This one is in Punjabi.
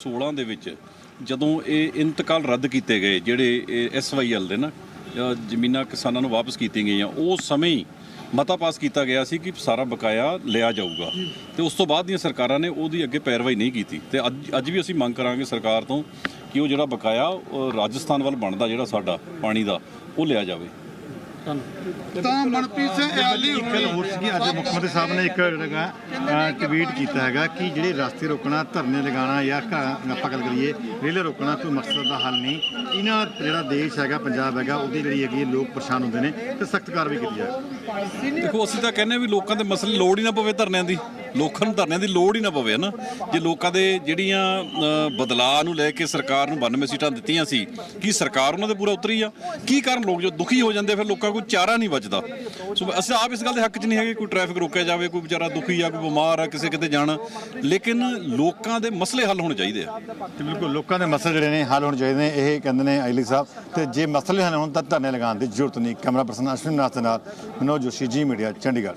16 ਦੇ ਵਿੱਚ ਜਦੋਂ ਇਹ ਇੰਤਕਾਲ ਰੱਦ ਕੀਤੇ ਗਏ, ਜਿਹੜੇ ਐਸਵਾਈਐਲ ਦੇ ਨਾ ਜ਼ਮੀਨਾਂ ਕਿਸਾਨਾਂ ਨੂੰ ਵਾਪਸ ਕੀਤੀਆਂ ਗਈਆਂ ਉਸ ਸਮੇਂ ਹੀ ਮਤਾ ਪਾਸ ਕੀਤਾ ਗਿਆ ਸੀ ਕਿ ਸਾਰਾ ਬਕਾਇਆ ਲਿਆ ਜਾਊਗਾ। ਤੇ ਉਸ ਤੋਂ ਬਾਅਦ ਦੀਆਂ ਸਰਕਾਰਾਂ ਨੇ ਉਹਦੀ ਅੱਗੇ ਪੈਰਵਾਈ ਨਹੀਂ ਕੀਤੀ। ਤੇ ਅੱਜ ਅੱਜ ਵੀ ਅਸੀਂ ਮੰਗ ਕਰਾਂਗੇ ਸਰਕਾਰ ਤੋਂ ਕਿ ਉਹ ਜਿਹੜਾ ਬਕਾਇਆ ਰਾਜਸਥਾਨ ਵੱਲ ਬਣਦਾ, ਜਿਹੜਾ ਸਾਡਾ ਪਾਣੀ ਦਾ, ਉਹ ਲਿਆ ਜਾਵੇ। ਤਾਂ ਮਨਪ੍ਰੀਤ ਸਿੰਘ ਇਆਲੀ ਇੱਕ ਗੱਲ ਹੋਰ ਸੀਗੀ ਅੱਜ ਮੁੱਖ ਮੰਤਰੀ ਸਾਹਿਬ ਨੇ ਇੱਕ ਜਿਹੜਾ ਟਵੀਟ ਕੀਤਾ ਹੈਗਾ ਕਿ ਜਿਹੜੇ ਰਸਤੇ ਰੋਕਣਾ ਧਰਨੇ ਲਗਾਉਣਾ ਜਾਂ ਘ- ਆਪਾਂ ਗੱਲ ਕਰੀਏ ਰੇਲੇ ਰੋਕਣਾ ਕੋਈ ਮਕਸਦ ਦਾ ਹੱਲ ਨਹੀਂ। ਇਹਨਾਂ ਜਿਹੜਾ ਦੇਸ਼ ਹੈਗਾ ਪੰਜਾਬ ਹੈਗਾ ਉਹਦੀ ਜਿਹੜੀ ਹੈਗੀ ਹੈ, ਲੋਕ ਪਰੇਸ਼ਾਨ ਹੁੰਦੇ ਨੇ ਤੇ ਸਖਤ ਕਾਰਵਾਈ ਕੀਤੀ ਜਾਏ ਦੇਖੋ ਅਸੀਂ ਤਾਂ ਕਹਿੰਦੇ ਵੀ ਲੋਕਾਂ ਦੇ ਮਸਲੇ ਲੋੜ ਹੀ ਨਾ ਪਵੇ ਧਰਨਿਆਂ ਦੀ। ਲੋਕਾਂ ਨੂੰ ਧਰਨਿਆਂ ਦੀ ਲੋੜ ਹੀ ਨਾ ਪਵੇ ਨਾ ਜੇ ਲੋਕਾਂ ਦੇ ਜਿਹੜੀਆਂ ਬਦਲਾਅ ਨੂੰ ਲੈ ਕੇ ਸਰਕਾਰ ਨੂੰ 92 ਸੀਟਾਂ ਦਿੱਤੀਆਂ ਸੀ, ਕੀ ਸਰਕਾਰ ਉਹਨਾਂ ਦੇ ਪੂਰਾ ਉਤਰੀ ਆ? ਕੀ ਕਾਰਨ ਲੋਕ ਜੋ ਦੁਖੀ ਹੋ ਜਾਂਦੇ ਫਿਰ ਲੋਕਾਂ ਕੋਈ ਚਾਰਾ ਨਹੀਂ ਬਚਦਾ? ਸੋ ਅਸੀਂ ਆਪ ਇਸ ਗੱਲ ਦੇ ਹੱਕ 'ਚ ਨਹੀਂ ਹੈਗੇ ਕੋਈ ਟ੍ਰੈਫਿਕ ਰੋਕਿਆ ਜਾਵੇ, ਕੋਈ ਵਿਚਾਰਾ ਦੁਖੀ ਆ, ਕੋਈ ਬਿਮਾਰ ਆ, ਕਿਸੇ ਕਿਤੇ ਜਾਣਾ। ਲੇਕਿਨ ਲੋਕਾਂ ਦੇ ਮਸਲੇ ਹੱਲ ਹੋਣੇ ਚਾਹੀਦੇ ਆ। ਤੇ ਬਿਲਕੁਲ, ਲੋਕਾਂ ਦੇ ਮਸਲੇ ਜਿਹੜੇ ਨੇ, ਹੱਲ ਹੋਣੇ ਚਾਹੀਦੇ ਨੇ। ਇਹ ਕਹਿੰਦੇ ਨੇ ਆਈਲਿਕ ਸਾਹਿਬ, ਤੇ ਜੇ ਮਸਲੇ ਹਨ ਹੋਣ ਤਾਂ ਧਰਨੇ ਲਗਾਉਣ ਦੀ ਜ਼ਰੂਰਤ ਨਹੀਂ। ਕੈਮਰਾ ਪਰਸਨ ਅਸ਼ਵਿਨ ਨਾਥ ਦੇ ਨਾਲ, ਮਨੋਜ ਜੋਸ਼ੀ, ਜੀ ਮੀਡੀਆ, ਚੰਡੀਗੜ੍ਹ।